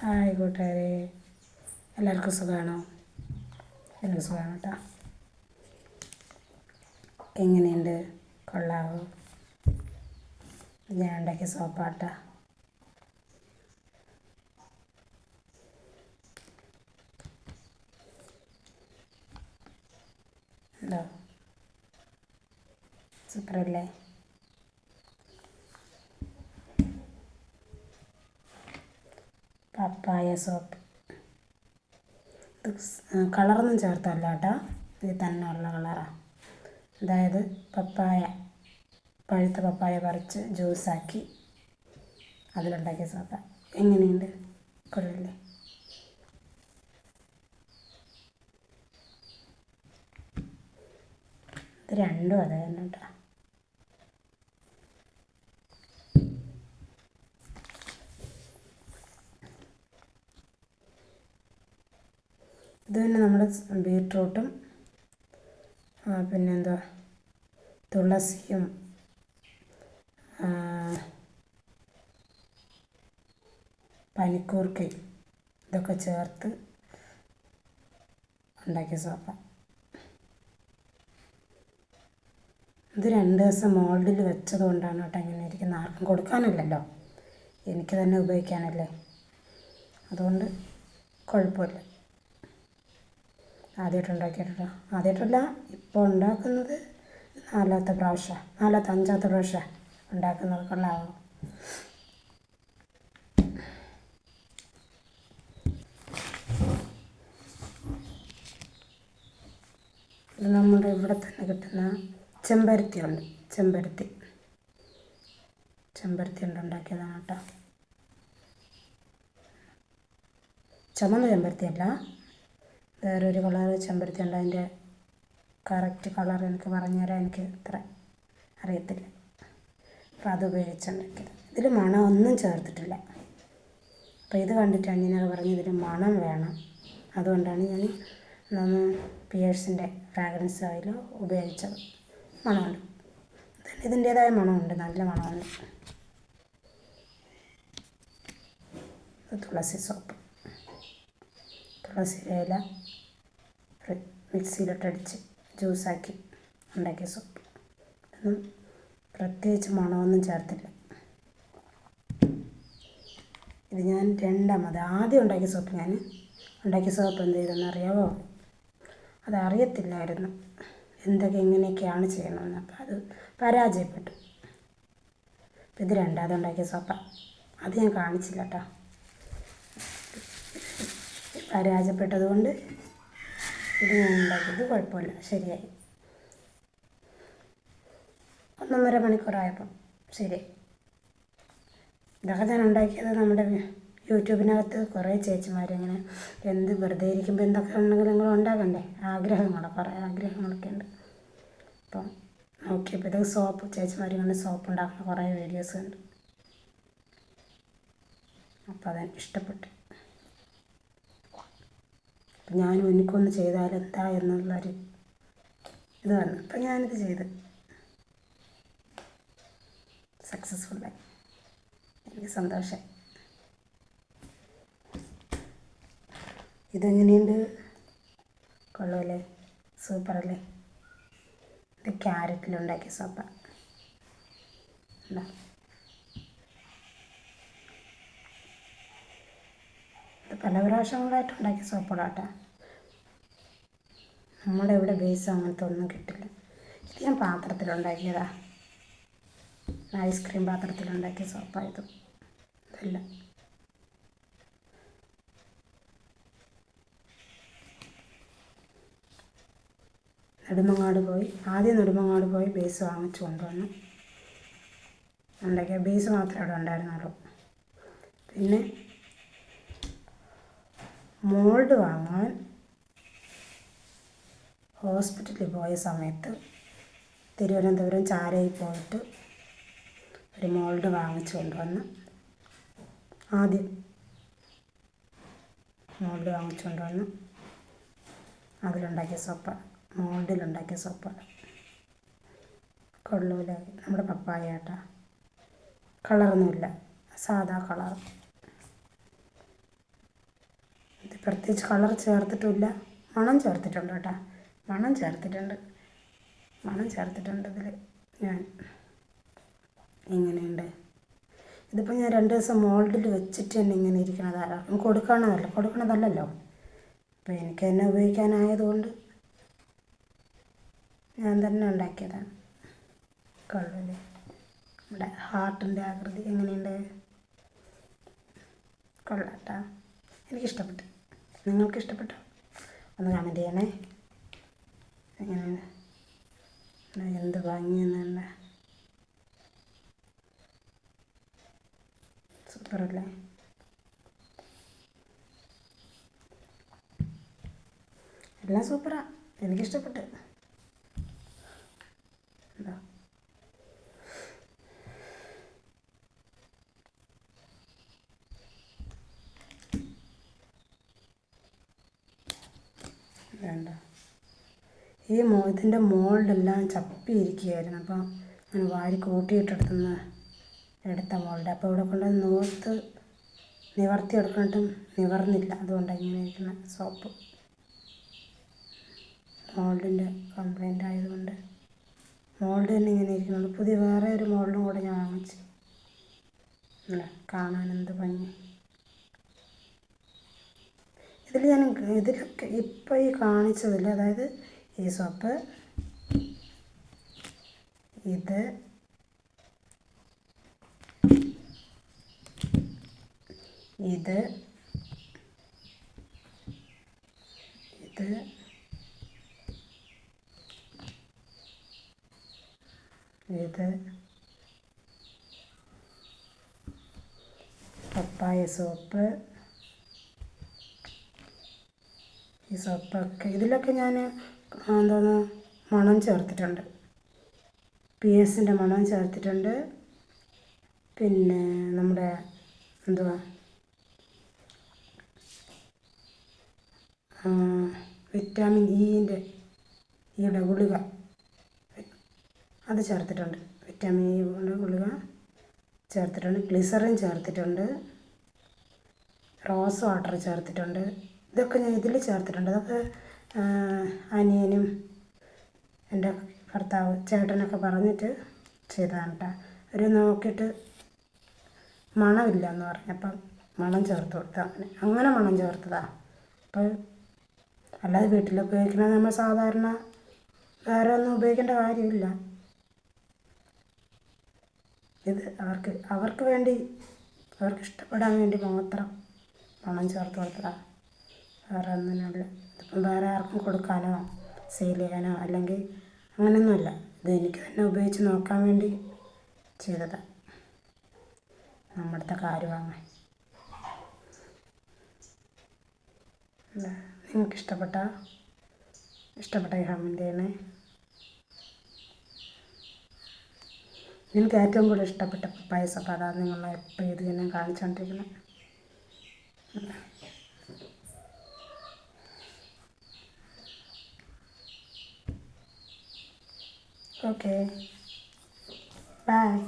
Hi കൂട്ടുകാരെ എല്ലാവർക്കും സുഖമാണോ എല്ലാവർക്കും സുഖമാണ് കേട്ടോ. എങ്ങനെയുണ്ട് കൊള്ളാവോ? ഞാൻ ഉണ്ടാക്കിയ സോപ്പാട്ട. സൂപ്പറല്ലേ? പപ്പായ സോപ്പ് ഇത് കളറൊന്നും ചേർത്തല്ല കേട്ടോ ഇത് തന്നെ ഉള്ള കളറാണ് അതായത് പപ്പായ പഴുത്ത പപ്പായ പറിച്ച് ജ്യൂസാക്കി അതിലുണ്ടാക്കിയ സോപ്പ് എങ്ങനെയുണ്ട്? കൊള്ളില്ലേ? ഇത് രണ്ടും അതായിരുന്നു കേട്ടോ ഇത് പിന്നെ നമ്മുടെ ബീട്രൂട്ടും പിന്നെന്താ തുളസിയും പനിക്കൂർക്കയും ഇതൊക്കെ ചേർത്ത് ഉണ്ടാക്കിയ സോപ്പ ഇത് രണ്ട് ദിവസം മോൾഡിൽ വെച്ചത് കൊണ്ടാണ് കേട്ടോ ഇങ്ങനെ ഇരിക്കുന്നത് ആർക്കും കൊടുക്കാനല്ലല്ലോ. എനിക്ക് തന്നെ ഉപയോഗിക്കാനല്ലേ. അതുകൊണ്ട് കുഴപ്പമില്ല. ആദ്യമായിട്ട് ഉണ്ടാക്കിയിട്ടില്ല ആദ്യമായിട്ടല്ല ഇപ്പോൾ ഉണ്ടാക്കുന്നത് നാലാമത്തെ പ്രാവശ്യം നാലാമത്തെ അഞ്ചാമത്തെ പ്രാവശ്യം ഉണ്ടാക്കുന്നത് കൊള്ളാവും നമ്മുടെ ഇവിടെ തന്നെ കിട്ടുന്ന ചെമ്പരത്തി ഉണ്ട് ചെമ്പരത്തി. ചെമ്പരത്തി ഉണ്ട് ഉണ്ടാക്കിയതാണ് കേട്ടോ. ചുമന്ന ചെമ്പരത്തി അല്ല വേറൊരു കളർ ചെമ്പരത്തി ഉണ്ട് അതിന്റെ കറക്റ്റ് കളർ എനിക്ക് പറഞ്ഞു തരാൻ എനിക്ക് ഇത്ര അറിയത്തില്ല. അപ്പോൾ അത് ഉപയോഗിച്ചുണ്ടാക്കിയത് ഇതിൽ മണം ഒന്നും ചേർത്തിട്ടില്ല. അപ്പോൾ ഇത് കണ്ടിട്ട് ഞാനത് പറഞ്ഞ് ഇതിൽ മണം വേണം. അതുകൊണ്ടാണ് ഞാൻ നമ്മൾ പിയേഴ്സിന്റെ ഫ്രാഗ്രൻസ് ഓയിൽ ഉപയോഗിച്ചത്. മണമുണ്ട്. ഇതിന്റേതായ മണമുണ്ട്. നല്ല മണമുണ്ട്. തുളസി സോപ്പ് തുളസി ഇല മിക്സിയിലിട്ടടിച്ച് ജ്യൂസാക്കി ഉണ്ടാക്കിയ സൂപ്പ് ഒന്നും പ്രത്യേകിച്ച് മണമൊന്നും ചേർത്തില്ല. ഇത് ഞാൻ രണ്ടാമത് ആദ്യം ഉണ്ടാക്കിയ സോപ്പ് ഞാൻ ഉണ്ടാക്കിയ സോപ്പ് എന്ത് ചെയ്തെന്ന് അറിയാമോ അത് അറിയത്തില്ലായിരുന്നു. എന്തൊക്കെ എങ്ങനെയൊക്കെയാണ് ചെയ്യണമെന്ന് അപ്പോൾ അത് പരാജയപ്പെട്ടു. അപ്പം ഇത് രണ്ടാമത് ഉണ്ടാക്കിയ സോപ്പാണ് അത് ഞാൻ കാണിച്ചില്ല കേട്ടോ പരാജയപ്പെട്ടത് കൊണ്ട് ഇത് കുഴപ്പമില്ല. ശരിയായി. ഒന്നൊന്നര മണിക്കൂറായപ്പം ശരി. ഇതൊക്കെ ഞാൻ ഉണ്ടാക്കിയത് നമ്മുടെ യൂട്യൂബിനകത്ത് കുറേ ചേച്ചിമാരിങ്ങനെ എന്ത് വെറുതെ ഇരിക്കുമ്പോൾ എന്തൊക്കെ ഉണ്ടെങ്കിലും നിങ്ങൾ ഉണ്ടാക്കണ്ടേ? ആഗ്രഹങ്ങൾ കുറേ ആഗ്രഹങ്ങളൊക്കെ ഉണ്ട്. അപ്പം നോക്കിയപ്പോൾ ഇത് സോപ്പ് ചേച്ചിമാർ ഇങ്ങനെ സോപ്പ് ഉണ്ടാക്കുന്ന കുറേ വീഡിയോസ് ഉണ്ട് അപ്പോൾ അതെനിക്ക് ഇഷ്ടപ്പെട്ടു. അപ്പം ഞാനും എനിക്കൊന്ന് ചെയ്താൽ എന്താ എന്നുള്ളൊരു ഇത് വന്നു അപ്പം ഞാനിത് ചെയ്ത്. സക്സസ്ഫുള്ളായി എനിക്ക് സന്തോഷമായി ഇതെങ്ങനെയുണ്ട്? കൊള്ളൂല്ലേ? സൂപ്പറല്ലേ? ഇത് ക്യാരറ്റിലുണ്ടാക്കിയ സോപ്പ. ഇത് പല പ്രാവശ്യങ്ങളായിട്ട് ഉണ്ടാക്കിയ സോപ്പുകളാട്ടോ. നമ്മുടെ ഇവിടെ ബേസ് അങ്ങനത്തെ ഒന്നും കിട്ടില്ല. ഇത് ഞാൻ പാത്രത്തിലുണ്ടാക്കിയതാ. ഐസ്ക്രീം പാത്രത്തിലുണ്ടാക്കിയ സോപ്പായത് ഇതല്ല. നെടുമങ്ങാട് പോയി. ആദ്യം നെടുമങ്ങാട് പോയി ബേസ് വാങ്ങിച്ചു കൊണ്ടുവന്നു. ഉണ്ടാക്കിയ ബേസ് മാത്രമേ അവിടെ ഉണ്ടായിരുന്നുള്ളൂ. പിന്നെ മോൾഡ് വാങ്ങാൻ ഹോസ്പിറ്റലിൽ പോയ സമയത്ത് തിരുവനന്തപുരം ചാരയിൽ പോയിട്ട് ഒരു മോൾഡ് വാങ്ങിച്ചു കൊണ്ടുവന്ന് ആദ്യം മോൾഡ് വാങ്ങിച്ചു കൊണ്ടുവന്ന് അതിലുണ്ടാക്കിയ സോപ്പാണ് മോൾഡിലുണ്ടാക്കിയ സോപ്പാണ് കൊള്ളൂല. നമ്മുടെ പപ്പായ കേട്ടോ കളറൊന്നുമില്ല. സാധാ കളർ പ്രത്യേകിച്ച് കളർ ചേർത്തിട്ടില്ല. മണം ചേർത്തിട്ടുണ്ട് കേട്ടോ. മണം ചേർത്തിട്ടുണ്ട്. മണം ചേർത്തിട്ടുണ്ട് ഇതിൽ ഞാൻ ഇങ്ങനെയുണ്ട്. ഇതിപ്പോൾ ഞാൻ രണ്ട് ദിവസം മോൾഡിൽ വെച്ചിട്ട് തന്നെ ഇങ്ങനെ ഇരിക്കണത് ആർക്കും കൊടുക്കണതല്ല കൊടുക്കണതല്ലല്ലോ. അപ്പോൾ എനിക്ക് തന്നെ ഉപയോഗിക്കാനായതുകൊണ്ട് ഞാൻ തന്നെ ഉണ്ടാക്കിയതാണ്. കൊള്ളല്ലേ നമ്മുടെ ഹാർട്ടിന്റെ ആകൃതി എങ്ങനെയുണ്ട്? കൊള്ളാട്ടാ എനിക്കിഷ്ടപ്പെട്ടു. നിങ്ങൾക്ക് ഇഷ്ടപ്പെട്ടോ ഒന്ന് കമന്റ് ചെയ്യണേ. എങ്ങനെയാണ് എന്ത് ഭംഗിയെന്നല്ല. സൂപ്പറല്ലേ? എല്ലാം സൂപ്പറാണ് എനിക്കിഷ്ടപ്പെട്ടു എന്താ വേണ്ട ഈ മോ ഇതിന്റെ മോൾഡെല്ലാം ചപ്പിയിരിക്കുകയായിരുന്നു. അപ്പോൾ ഞാൻ വാരി കൂട്ടിയിട്ടെടുത്തുനിന്ന് എടുത്ത മോൾഡ്. അപ്പോൾ ഇവിടെ കൊണ്ട് നോർത്ത് നിവർത്തി എടുക്കണിട്ടും നിവർന്നില്ല. അതുകൊണ്ടാണ് ഇങ്ങനെ ഇരിക്കുന്ന സോപ്പ്. മോൾഡിന്റെ കംപ്ലൈന്റ് ആയതുകൊണ്ട്. മോൾഡ് തന്നെ ഇങ്ങനെ ഇരിക്കുന്നുണ്ട്. പുതിയ വേറെ ഒരു മോൾഡും കൂടെ ഞാൻ വാങ്ങിച്ചു. കാണാൻ എന്ത് ഭംഗി. ഇതിൽ ഞാൻ ഇതിൽ ഇപ്പോൾ ഈ കാണിച്ചതിൽ അതായത് ഈ സോപ്പ് ഇത് ഇത് ഇത് ഇത് പപ്പായ സോപ്പ് ഈ സോപ്പൊക്കെ ഇതിലൊക്കെ ഞാൻ എന്താണ് മണം ചേർത്തിട്ടുണ്ട്. പി എസിന്റെ മണം ചേർത്തിട്ടുണ്ട്. പിന്നെ നമ്മുടെ എന്തുവാ വിറ്റാമിൻ ഇന്റെ ഈയുടെ ഗുളിക. അത് ചേർത്തിട്ടുണ്ട്. വിറ്റാമിൻ ഇ കൊണ്ട് ഗുളിക ചേർത്തിട്ടുണ്ട്. ഗ്ലിസറിൻ ചേർത്തിട്ടുണ്ട്. റോസ് വാട്ടർ ചേർത്തിട്ടുണ്ട്. ഇതൊക്കെ ഞാൻ ഇതിൽ ചേർത്തിട്ടുണ്ട്. അതൊക്കെ അനിയനും എന്റെ ഭർത്താവ് ചേട്ടനൊക്കെ പറഞ്ഞിട്ട് ചെയ്തതാണ് കേട്ടോ അവർ നോക്കിയിട്ട് മണമില്ല എന്ന് പറഞ്ഞപ്പം മണം ചേർത്ത് കൊടുത്ത അങ്ങനെ മണം ചേർത്തതാണ് അപ്പോൾ അല്ലാതെ വീട്ടിൽ ഉപയോഗിക്കുന്നത് നമ്മൾ സാധാരണ വേറെ ഒന്നും ഉപയോഗിക്കേണ്ട കാര്യമില്ല. ഇത് അവർക്ക് അവർക്ക് വേണ്ടി അവർക്ക് ഇഷ്ടപ്പെടാൻ വേണ്ടി മാത്രം പണം ചേർത്ത് കൊടുത്തതാണ് വേറെ ഒന്നിനല്ല ഇതിപ്പം വേറെ ആർക്കും കൊടുക്കാനോ സെയിൽ ചെയ്യാനോ അല്ലെങ്കിൽ അങ്ങനെയൊന്നുമല്ല. ഇത് എനിക്ക് തന്നെ ഉപയോഗിച്ച് നോക്കാൻ വേണ്ടി ചെയ്തതാണ് നമ്മുടെ കാര്യമാണ് നിങ്ങൾക്ക് ഇഷ്ടപ്പെട്ട ഇഷ്ടപ്പെട്ട കമന്റ് ചെയ്യണേ എനിക്ക് ഏറ്റവും കൂടുതൽ ഇഷ്ടപ്പെട്ട പായസം അപ്പോൾ അതാണ് നിങ്ങൾ എപ്പോഴും ഇത് തന്നെ കാണിച്ചുകൊണ്ടിരിക്കുന്നത്. Okay. Bye.